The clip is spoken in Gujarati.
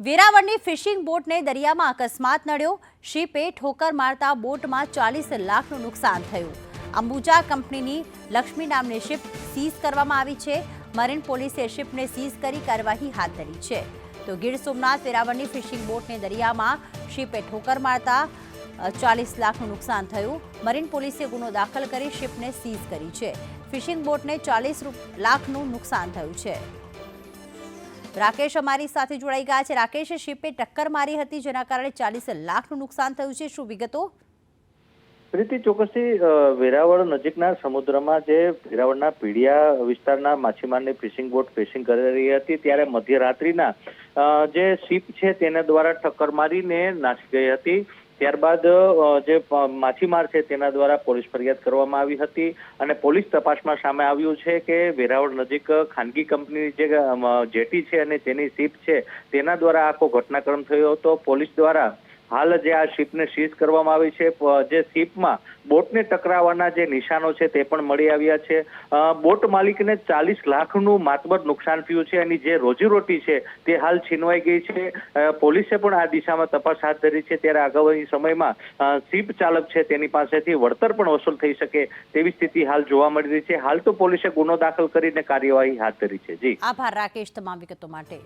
વેરાવળની ફિશિંગ બોટને દરિયામાં અકસ્માત નડ્યો. શિપે ઠોકર મારતા બોટમાં ચાલીસ લાખનું નુકસાન થયું. અંબુજા કંપનીની લક્ષ્મી નામની શિપ સીઝ કરવામાં આવી છે. મરીન પોલીસે શિપને સીઝ કરી કાર્યવાહી હાથ ધરી છે. તો ગીર સોમનાથ વેરાવળની ફિશિંગ બોટને દરિયામાં શિપે ઠોકર મારતા ચાલીસ લાખનું નુકસાન થયું. મરીન પોલીસે ગુનો દાખલ કરી શિપને સીઝ કરી છે. ફિશિંગ બોટને ચાલીસ લાખનું નુકસાન થયું છે. રાકેશ અમારી સાથે જોડાઈ ગયા છે. રાકેશ, શિપે ટક્કર મારી હતી, જેના કારણે ચાલીસ લાખનું નુકસાન થયું છે. શું વિગતો? પ્રીતિ, ચોક્કસથી વેરાવળ નજીકના સમુદ્રમાં જે વેરાવળના પીડિયા વિસ્તારના માછીમારની ફિશિંગ બોટ ફિશિંગ કરી રહી હતી, ત્યારે મધ્યરાત્રિના જે શિપ છે, તેના દ્વારા ટક્કર મારીને નાસી ગઈ હતી. ત્યારબાદ જે માછીમાર છે તેના દ્વારા પોલીસ ફરિયાદ કરવામાં આવી હતી અને પોલીસ તપાસમાં સામે આવ્યું છે કે વેરાવળ નજીક ખાનગી કંપનીની જે જેટી છે અને તેની શિપ છે, તેના દ્વારા આખો ઘટનાક્રમ થયો હતો. પોલીસ દ્વારા હાલ જે આ શિપને સીઝ કરવામાં આવી છે જે શિપમાં બોટને ટકરાવવાના જે નિશાનો છે તે પણ મળી આવ્યા છે. બોટ માલિકને ચાલીસ લાખનું માતબર નુકસાન થયું છે, એની જે રોજીરોટી છે તે હાલ છીનવાઈ ગઈ છે. પોલીસે પણ આ દિશામાં તપાસ હાથ ધરી છે. ત્યારે આગામી સમયમાં શિપ ચાલક છે તેની પાસેથી વળતર પણ વસૂલ થઈ શકે તેવી સ્થિતિ હાલ જોવા મળી રહી છે. હાલ તો પોલીસે ગુનો દાખલ કરીને કાર્યવાહી હાથ ધરી છે. જી. આભાર, રાકેશ, તમામ વિગતો માટે.